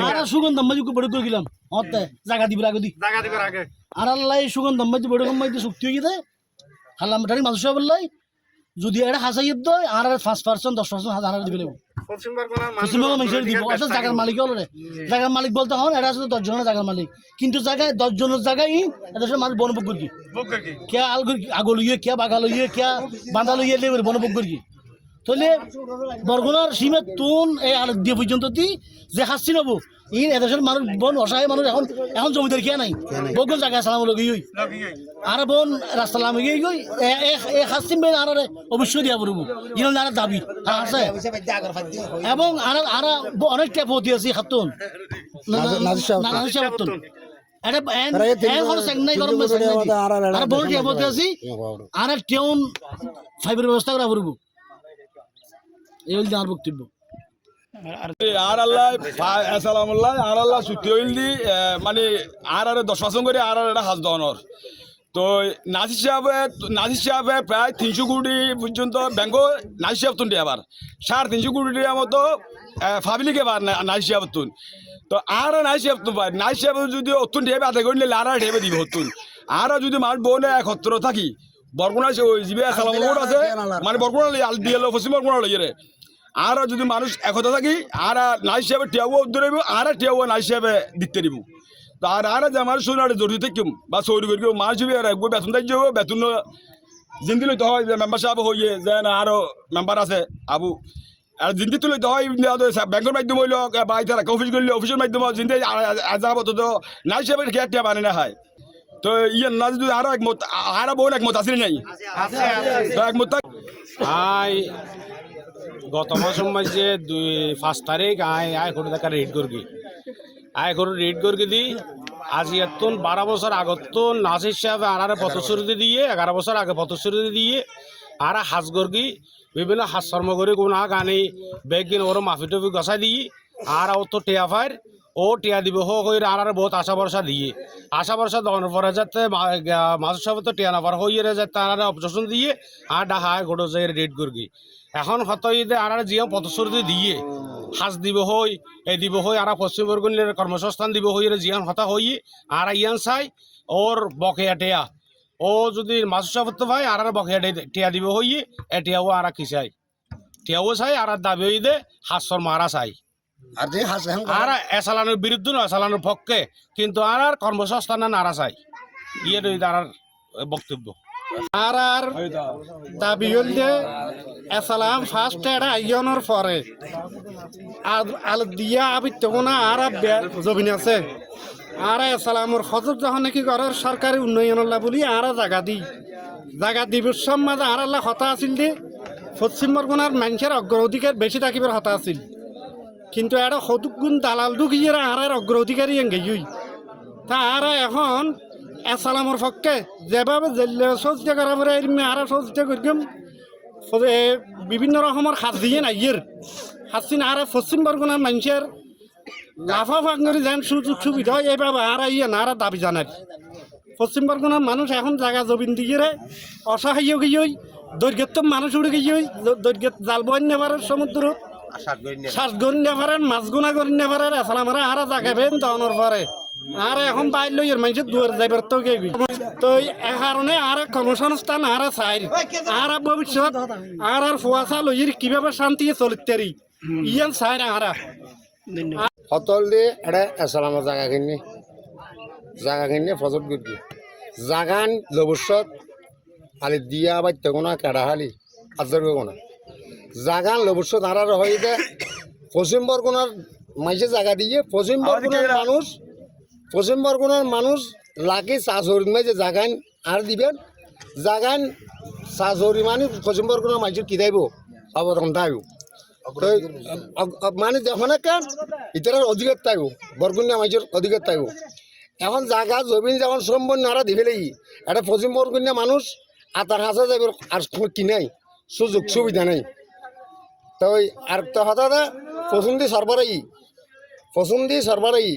আর সুগন্ধ মাঝে বড় করে গেলাম হতে জায়গা দিব আগে দি। জায়গা দিবার আগে আর আল্লাহ সুগন্ধ মাঝে বড় কম মাঝে চুক্তি হয়ে গেছে হাল্লাম ডারি মানুষ বললাই যদি এটা হাসাই দয় আর পাঁচ পার্সেন্ট দশ পার্সেন্ট হাজার দিবে লাগবে পশ্চিমবঙ্গ কোন মানুষের দিব। অর্থাৎ জায়গার মালিক হলো রে। জায়গার মালিক বলতে হন এটা আসলে দশ জনের জায়গার মালিক। কিন্তু জায়গায় দশ জনের জায়গায় এটা সব মানুষ বনভোগ করি কি কে আলগুর আগো লইয়ে কে বাগা লইয়ে কে বাঁধা লইয়ে লেবে বনভোগ করি তাহলে বরগুনার সীমে তুন এই আর দিয়ে পর্যন্ত দি যে হাসছি নব ইন এদেশের মানুষ বন অসহায় মানুষ এখন এখন জমিদার খেয়া নাই। বগুন জায়গা সালাম লগি হই গই আর বন রাস্তা লামে গিয়ে গই এ হাসিম বেন আর অবশ্যই দিয়া পড়ব ইন আর দাবি আছে। এবং আর আর অনেক ট্যাপ হতে আছে এটা এন এন হল সেগনাই গরম আর বড় ট্যাপ হতে আছে। আর টেউন ফাইবার ব্যবস্থা করা পড়ব এই হল আমার বক্তব্য। আর আল্লাহ আসসালামুল্লাহ আর আল্লাহ ছুটি হইল দি মানে আর আর দশ করে আর আর এটা হাজ দহনের। তো নাজির সাহেবে নাজির সাহেবে প্রায় তিনশো কোটি পর্যন্ত ব্যাংক নাজির সাহেব তুন আবার। সাড়ে তিনশো কোটি টাকার মতো ফাবিলিকে এবার নাজির সাহেব তুন। তো আর নাজির সাহেব তুন পাই নাজির সাহেব যদি অতুন ঢেবে আদায় করলে আর আর ঢেবে দিব হতুন আর যদি মানুষ বনে একত্র থাকি বরগুনা জিবে সালাম আছে মানে বরগুনা আল দিয়ে পশ্চিম বরগুনা লইয়ে আর যদি মানুষ একতা থাকি আর নাই হিসাবে টিয়াবো ধরব আর টিয়াবো নাই হিসাবে দিতে দিব তো আর আর যে আমার শরীর জড়িত থাকিম বা সৌরি করি মাস যাবে আর একবার বেতন থাকি যাব বেতন জিন্দি লইতে হয় যে মেম্বার সাহেব হইয়ে যে না আরও মেম্বার আছে আবু। আর জিন্দি তো লইতে হয় ব্যাংকের মাধ্যমে হইল বা ইতার অফিস করলে অফিসের মাধ্যমে জিন্দি যাব তো নাই হিসাবে খেয়ে টিয়া বানে না হয়। তো ইয়ে না যদি আরও একমত আর বোন একমত আছে নাই? তো একমত আই গত মাসের মাঝে দুই পাঁচ তারিখ আয় আয় করে দেখা রেড করবি আয় করে রেড করবি দি আজ এতন বারো বছর আগত নাসির সাহেব আর পথশ্রুতি দিয়ে, এগারো বছর আগে পথশ্রুতি দিয়ে আর হাজ করবি বিভিন্ন হাজ শর্ম করে কোনো গানে বেগিন ওর মাফি টফি গসাই দিই। আর ও তো টেয়া ফাইর ও টিয়া দিব, হো হয়ে আর আর বহুত আশা ভরসা দিয়ে। আশা ভরসা দনের পরে যাতে মাছ সাহেব তো টিয়া নাবার হইয়ে যাতে আর অবজেকশন দিয়ে আর ডাহায় গোটো যে রেড করবি এখন হত ঈদে আর জিয়া পথশ্রুতি দিয়ে সাজ দিব হই এই দিব হই, আর পশ্চিমবঙ্গের কর্মসংস্থান দিব হই জিয়ান হতা হই, আর ইয়ান চাই ওর বকেয়া টেয়া। ও যদি মাছ সাপত্য পাই আর আর বকেয়া টিয়া দিব হই এটিয়াও আর কি চাই। টিয়াও চাই, আর দাবি দে হাসর মারা চাই। আর যে হাস এখন আর এসালানোর বিরুদ্ধে নয়, এসালানোর পক্ষে। কিন্তু আর আর কর্মসংস্থান নারা চাই। ইয়ে আর আর বক্তব্য। আর আর দাবি হল যে এসালাম ফার্স্ট এটা আইয়নের পরে। আল- আল দিয়া আবি তখন আর জমিন আছে। আর এসালামর ফজর যখন নাকি ঘরের সরকারি উন্নয়ন বলি, আর জায়গা দি জায়গা দিবর মাঝে আর আল্লাহ হতা আছিল যে পশ্চিম বরগুনার মানুষের অগ্রাধিকার বেশি থাকিবার হতা আছিল। কিন্তু এটা সদুক গুণ দালাল আর আর অগ্রাধিকারী এঙ্গেই তা আর এখন এসালামর পক্ষে যেভাবে সজ্জা করা পরে আর সজ্জা করিম বিভিন্ন রকমের হাত দিয়ে না ইয়ের হাসিন আর পশ্চিম বরগুনার মানুষের লাফা ফাঙ্গরি যেন সুযোগ সুবিধা হয়, এইভাবে আর ইয়ে না আর দাবি জানার পশ্চিম বরগুনার মানুষ এখন জায়গা জবিন দিয়ে অসহায় গিয়ে দৈর্ঘ্যের তো মানুষ উড়ে গিয়ে দৈর্ঘ্য জাল বন মাছ আসলে আমরা পরে। আর এখন বাইর লই মানুষের দুয়ার যাইবার তো গেবি তো এই কারণে আর কর্মসংস্থান আর চাই আর ভবিষ্যৎ আর আর ফুয়াশা লইয়ের কীভাবে শান্তি চলিতারি ইয়ান চাই না আর। হতল দিয়ে এটা এসালামর জায়গা কিনি জায়গা কিনে ফসল করবি জাগান লবস্বত আলি দিয়া বা তেগুনা কেডাহালি আজর গোনা জাগান আর হয়ে দে পশ্চিম বরগুনার মাঝে জায়গা দিয়ে পশ্চিম বরগুনার মানুষ পশ্চিম বরগুনার মানুষ লাগে চাষরি মাঝে জাগান আর দিবেন জাগান চাষরি মানে পশ্চিম বরগুনার মাঝে কি দাইব অবদান অ- মানে যখন কেন ইতার অধিকার তাইব বরগুনিয়া মাঝের অধিকার তাইব এখন জায়গা জমিন যখন সম্পন্ন নারা দিবে লাগি এটা পশ্চিম বরগুনিয়া মানুষ আতার হাসা যাবে আর কোনো কি নাই সুযোগ সুবিধা নেই। তো ওই আর তো হঠাৎ পছন্দি সরবরাই পছন্দি সরবরাই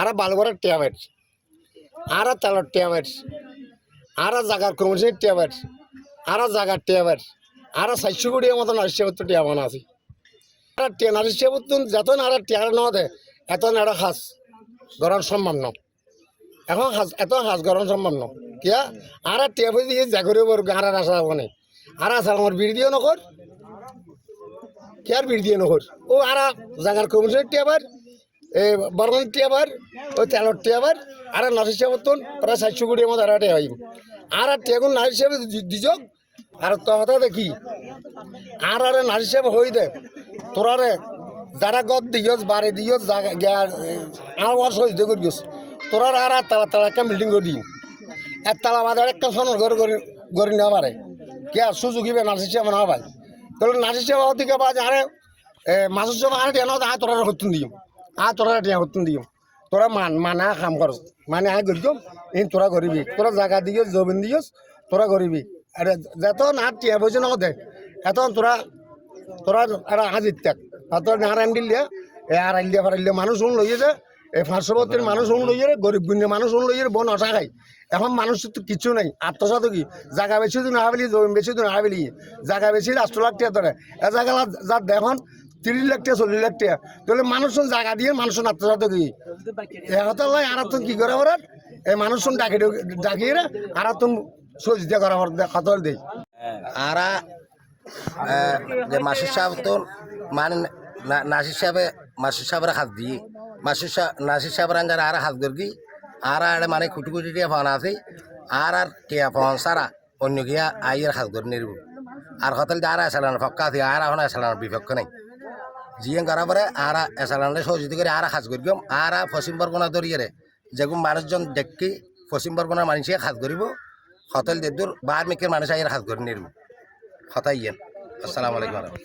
আর বালগড়ের ট্যাবেট আর তেলের ট্যাবেট আর জাগার কর্মচারী ট্যাবেট আর জাগার ট্যাবেট আর চারশো কোটি মতন আসছে টিয়া বানা আছে। আর টেনার হিসেবে তো যত না আর টেয়ার ন দে, এত নেড়া সাজ গরম সম্মান ন। এখন সাজ এত সাজ গরম সম্মান ন। কিয়া? আর টিয়া পয়সা দিয়ে জাগরে বর আর আসা মানে আর আসা আমার বিড়ি দিয়ে নকর আর বিড়ি দিয়ে নকর ও আর জাগার কমিশনের টিয়াবার এ বর্মন টিয়াবার ওই তেলর টিয়াবার আর সাহেব তোন প্রায় সাতশো কোটি মতো আর টিয়া হইব। আর টিয়াগুন নাসির সাহেব দিজক, আর তো কথা দেখি আর আরে নারী সাহেব হই দে, তোরারে যারা গদ দিয়স বারে দিয়স আর বর্ষ হইতে করিস তোরার আর আর তালা তালা একটা বিল্ডিং করে দিই এক তালা বাজার একটা সোনার ঘর করে নেওয়া পারে কে আর সুযোগ ইবে নার্সি না তাহলে সাহেব দিকে বাজ আরে মাসুর সাহেব আর টিয়া না আয় তোরা হতুন দিম। আয় তোরা টিয়া হতুন দিম। তোরা মান, মানা কাম কর মানে আয় করি এই তোরা করিবি তোরা জায়গা দিয়স জমিন দিয়স তোরা করিবি আরে যত না টিয়া বসে না দে। এত তোরা তোরা আর থাক আর তোর নারায়ণ দিল্লিয়া এ আর আইলিয়া ফারাইলিয়া মানুষ শুন লইয়ে যে এই পার্শ্ববর্তীর মানুষ রে গরিব গুণে মানুষ শুন লইয়ে বন আশা খাই এখন মানুষ তো কিছু নাই আত্মসাত কি জায়গা বেশি দিন হাবেলি জমি বেশি দিন হাবেলি জায়গা বেশি রাষ্ট্র লাখ টাকা ধরে। এ জায়গা যার দেখুন তিরিশ লাখ টাকা চল্লিশ লাখ টাকা। তাহলে মানুষ জায়গা দিয়ে মানুষ আত্মসাত কি এত লাই আর কি করে ওরা? এই মানুষ ডাকি ডাকিয়ে রে আর তুমি সজিতে করা কথা দেই। আরা যে মাসির সাহেব তো মানে না- নাসির সাহেবে মাসির সাহেবের হাত দিয়ে মাসির সাহেব নাসির সাহেবের আঞ্জার আর হাত করি আর আর মানে কুটি কুটি টিয়া ফোন আছে, আর আর টিয়া ফোন সারা, অন্য গিয়া আইয়ের হাত করে নিরব। আর হতল আর এসালানোর পক্কা আছে, আর এখন এসালানোর বিপক্ষ নাই। জিয়ে করার পরে আর এসালানলে সহযোগিতা করে আর হাজ করি আর পশ্চিম বরগুনা দরিয়ে যেগুলো মানুষজন দেখি পশ্চিম বরগুনার মানুষে হাত করিব হতল দেদুর বার মেকের মানুষ আইয়ের হাত করে নিরব। হতাইয়েন। আসসালামু আলাইকুম